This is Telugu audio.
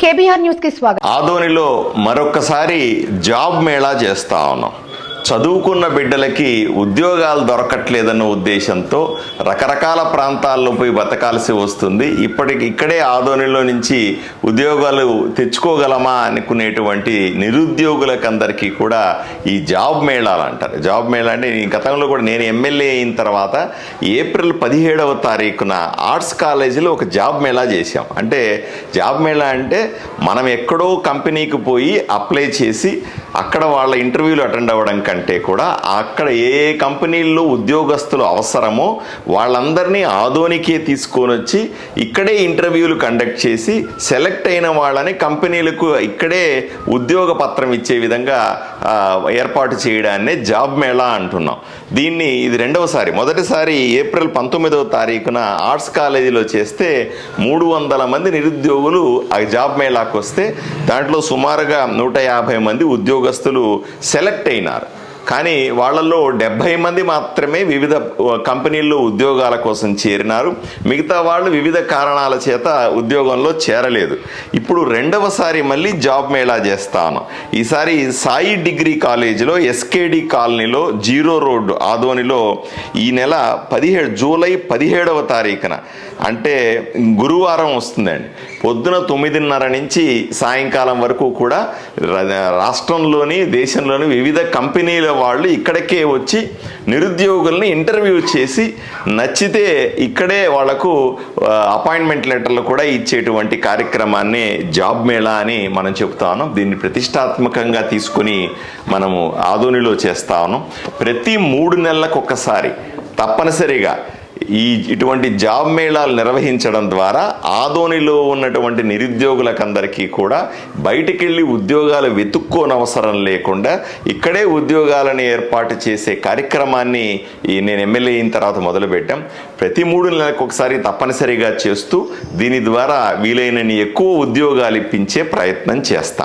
కేబీఆర్ న్యూస్కి స్వాగతం. ఆదోనిలో మరొకసారి జాబ్ మేళా చేస్తా ఉన్నాం. చదువుకున్న బిడ్డలకి ఉద్యోగాలు దొరకట్లేదన్న ఉద్దేశంతో రకరకాల ప్రాంతాల్లో పోయి బతకాల్సి వస్తుంది. ఇప్పటికి ఇక్కడే ఆదోనిలో నుంచి ఉద్యోగాలు తెచ్చుకోగలమా అనుకునేటువంటి నిరుద్యోగులకందరికీ కూడా ఈ జాబ్ మేళాలు అంటారు. జాబ్ మేళా అంటే ఈ గతంలో కూడా నేను ఎమ్మెల్యే అయిన తర్వాత ఏప్రిల్ పదిహేడవ తారీఖున ఆర్ట్స్ కాలేజీలో ఒక జాబ్ మేళా చేశాం. అంటే జాబ్ మేళా అంటే మనం ఎక్కడో కంపెనీకి పోయి అప్లై చేసి అక్కడ వాళ్ళ ఇంటర్వ్యూలు అటెండ్ అవ్వడం కంటే కూడా అక్కడ ఏ కంపెనీల్లో ఉద్యోగస్తులు అవసరమో వాళ్ళందరినీ ఆదోనికే తీసుకొని వచ్చి ఇక్కడే ఇంటర్వ్యూలు కండక్ట్ చేసి సెలెక్ట్ అయిన వాళ్ళని కంపెనీలకు ఇక్కడే ఉద్యోగ పత్రం ఇచ్చే విధంగా ఏర్పాటు చేయడాన్నే జాబ్ మేళా అంటున్నాం. దీన్ని ఇది రెండవసారి. మొదటిసారి ఏప్రిల్ పంతొమ్మిదవ తారీఖున ఆర్ట్స్ కాలేజీలో చేస్తే మూడు వందల మంది నిరుద్యోగులు ఆ జాబ్ మేళాకు వస్తే దాంట్లో సుమారుగా నూట యాభై మంది ఉద్యోగస్తులు సెలెక్ట్ అయినారు. కానీ వాళ్ళల్లో డెబ్భై మంది మాత్రమే వివిధ కంపెనీల్లో ఉద్యోగాల కోసం చేరినారు. మిగతా వాళ్ళు వివిధ కారణాల చేత ఉద్యోగంలో చేరలేదు. ఇప్పుడు రెండవసారి మళ్ళీ జాబ్ మేళా చేస్తాను. ఈసారి సాయి డిగ్రీ కాలేజీలో ఎస్కేడి కాలనీలో జీరో రోడ్డు ఆదోనిలో ఈ నెల పదిహేడు జూలై పదిహేడవ తారీఖున. అంటే గురువారం వస్తుందండి. పొద్దున తొమ్మిదిన్నర నుంచి సాయంకాలం వరకు కూడా రా- రాష్ట్రంలోని దేశంలోని వివిధ కంపెనీల వాళ్ళు ఇక్కడికే వచ్చి నిరుద్యోగుల్ని ఇంటర్వ్యూ చేసి నచ్చితే ఇక్కడే వాళ్ళకు అపాయింట్మెంట్ లెటర్లు కూడా ఇచ్చేటువంటి కార్యక్రమాన్ని జాబ్ మేళా అని మనం చెప్తా ఉన్నాం. దీన్ని ప్రతిష్టాత్మకంగా తీసుకుని మనము ఆధోనిలో చేస్తా ఉన్నాం. ప్రతి మూడు నెలలకు ఒకసారి తప్పనిసరిగా ఈ ఇటువంటి జాబ్ మేళాలు నిర్వహించడం ద్వారా ఆదోనిలో ఉన్నటువంటి నిరుద్యోగులకందరికీ కూడా బయటికెళ్ళి ఉద్యోగాలు వెతుక్కోనవసరం లేకుండా ఇక్కడే ఉద్యోగాలను ఏర్పాటు చేసే కార్యక్రమాన్ని ఈ నేను ఎమ్మెల్యే అయిన తర్వాత మొదలుపెట్టాం. ప్రతి మూడు నెలలకు ఒకసారి తప్పనిసరిగా చేస్తూ దీని ద్వారా వీలైనన్ని ఎక్కువ ఉద్యోగాలు ఇప్పించే ప్రయత్నం చేస్తాం.